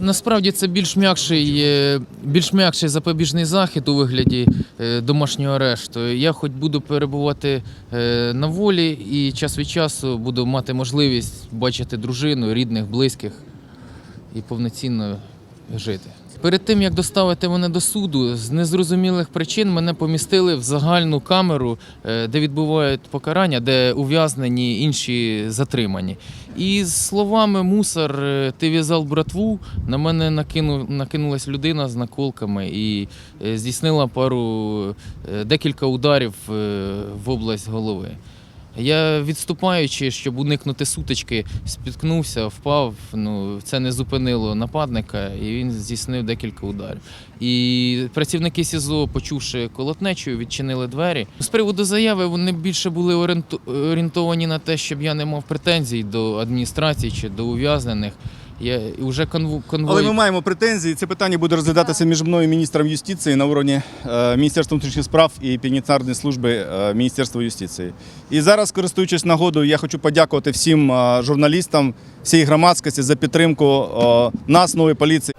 Насправді це більш м'якший, е, більш м'якший запобіжний захід у вигляді е, домашнього арешту. Я хоч буду перебувати е, на волі і час від часу буду мати можливість бачити дружину, рідних, близьких і повноцінно жити. Перед тим як доставити мене до суду, з незрозумілих причин мене помістили в загальну камеру, е, де відбувають покарання, де ув'язнені інші затримані. І з словами мусор, е, ти в'язав братву, на мене накину, накинулась людина з наколками і е, здійснила пару декілька ударів в область голови. Я відступаючи, щоб уникнути сутички, спіткнувся, впав. Ну це не зупинило нападника, і він здійснив декілька ударів. І працівники СІЗО, почувши колотнечу, відчинили двері. З приводу заяви вони більше були орієнтовані на те, щоб я не мав претензій до адміністрації чи до ув'язнених. Я уже конву, конвой... Але ми маємо претензії. Це питання буде розглядатися між мною і міністром юстиції на уровні е, Міністерства внутрішніх справ і пенітенціарної служби е, Міністерства юстиції. І зараз, користуючись нагодою, я хочу подякувати всім е, журналістам, всій громадськості за підтримку нас, нової поліції.